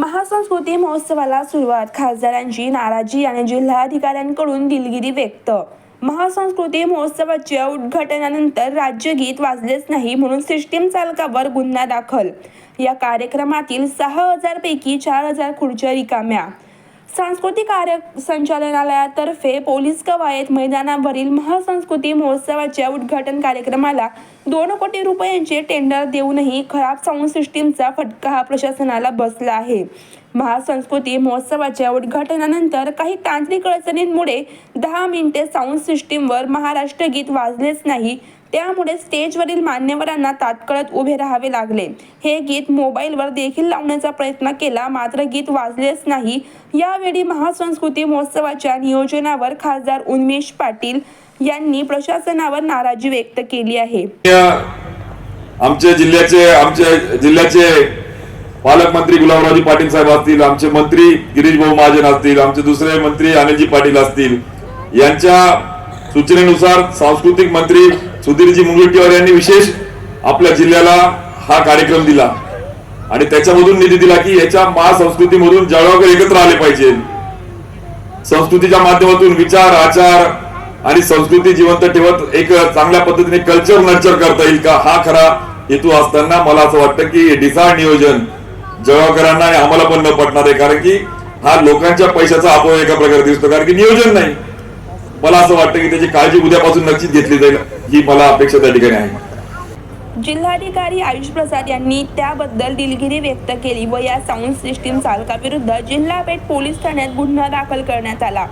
महासंस्कृती महोत्सवाला सुरुवात खासदारांची नाराजी आणि जिल्हाधिकाऱ्यांकडून दिलगिरी व्यक्त. महासंस्कृती महोत्सवाच्या उद्घाटनानंतर राज्यगीत वाजलेच नाही म्हणून सिस्टीम चालकावर गुन्हा दाखल. या कार्यक्रमातील सहा हजार पैकी चार हजार खुर्च्या रिकाम्या. सांस्कृतिक कार्य संचालनालयातर्फे पोलीस कवायत मैदानावरील महासंस्कृती महोत्सवाच्या उद्घाटन कार्यक्रमाला दोन कोटी रुपयांचे टेंडर देऊनही खराब साऊंड सिस्टीमचा फटका हा प्रशासनाला बसला आहे. महासंस्कृती महोत्सवाच्या उद्घाटनानंतर काही तांत्रिक अडचणींमुळे दहा मिनिटे साऊंड सिस्टीमवर महाराष्ट्र गीत वाजलेच नाही. त्यामुळे स्टेजवरील मान्यवरांना तात्कळत उभे राहावे लागले. हे गीत मोबाईलवर देखील लावण्याचा प्रयत्न केला मात्र गीत वाजलेच नाही. यावेळी महासंस्कृती महोत्सवाच्या नियोजनावर खासदार उन्मेश पाटील यांनी प्रशासनावर नाराजी व्यक्त केली आहे. आमच्या जिल्ह्याचे आमच्या जिल्ह्याचे पालकमंत्री गुलाबरावजी पाटील साहेब असतील आमचे मंत्री गिरीश भाऊ महाजन असतील आमचे दुसरे मंत्री अनिलजी पाटील असतील. यांच्या सूचनेनुसार सांस्कृतिक मंत्री सुधीरजी मुनगंटीवार यांनी विशेष आपल्या जिल्ह्याला हा कार्यक्रम दिला. आणि त्याच्यामधून निधी दिला की याच्या महासंस्कृतीमधून जळगावकर एकत्र आले पाहिजे. संस्कृतीच्या माध्यमातून विचार आचार आणि संस्कृती जिवंत ठेवत एक चांगल्या पद्धतीने कल्चर नर्चर करता येईल का हा खरा हेतू असताना मला असं वाटतं की डिसाळ नियोजन जळगावकरांना आणि आम्हाला पण न पटणार आहे कारण की हा लोकांच्या पैशाचा अपव्यय एका प्रकारे दिसतो कारण की नियोजन नाही. मला असं वाटतं की त्याची काळजी उद्यापासून नक्कीच घेतली जाईल ही मला अपेक्षा त्या ठिकाणी आहे. जिल्हाधिकारी आयुष प्रसाद यांनी त्याबद्दल दिलगिरी व्यक्त केली व या साऊंड सिस्टीम चालकाविरुद्ध जिल्हा पेठ पोलीस ठाण्यात गुन्हा दाखल करण्यात आला.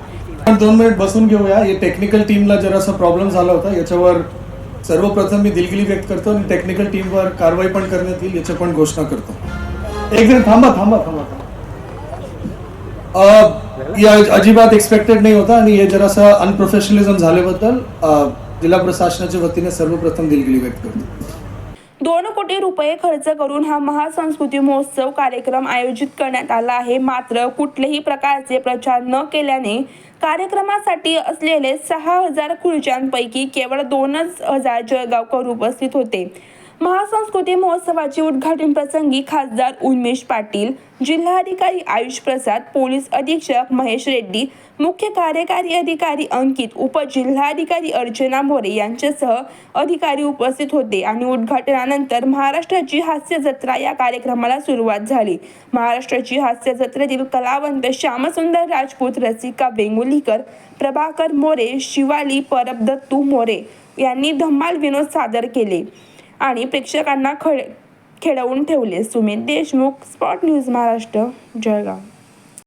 दोन मिनिट बसून घेऊया. हे टेक्निकल टीमला जरासा प्रॉब्लेम झाला होता. याच्यावर सर्वप्रथम मी दिलगिरी व्यक्त करतो आणि टेक्निकल टीमवर कारवाई पण करण्यात येईल याची पण घोषणा करतो. एक जण थांबा थांबा थांबा थांबा. अजिबात एक्सपेक्टेड नाही होता आणि हे जरासा अनप्रोफेशनलिझम झाल्याबद्दल जिल्हा प्रशासनाच्या वतीने सर्वप्रथम दिलगिरी व्यक्त करतो. दोन कोटी रुपये खर्च करून हा महासंस्कृती महोत्सव कार्यक्रम आयोजित करण्यात आला आहे. मात्र कुठलेही प्रकारचे प्रचार न केल्याने कार्यक्रमासाठी असलेले सहा हजार खुर्च्यांपैकी केवळ दोनच हजार जळगावकर उपस्थित होते. महासंस्कृती महोत्सवाचे उद्घाटन प्रसंगी खासदार उन्मेश पाटील जिल्हाधिकारी आयुष प्रसाद पोलीस अधीक्षक महेश रेड्डी मुख्य कार्यकारी अधिकारी अंकित उपजिल्हाधिकारी अर्चना मोरे यांच्यासह अधिकारी उपस्थित होते. आणि उद्घाटनानंतर महाराष्ट्राची हास्य जत्रा या कार्यक्रमाला सुरुवात झाली. महाराष्ट्राची हास्य जत्रेतील कलावंत श्यामसुंदर राजपूत रसिका वेंगुलीकर प्रभाकर मोरे शिवाली परब दत्तू मोरे यांनी धम्माल विनोद सादर केले. आणि प्रेक्षकांना खळ खेळवून ठेवले. Sumit Deshmukh spot news Maharashtra Jalgaon.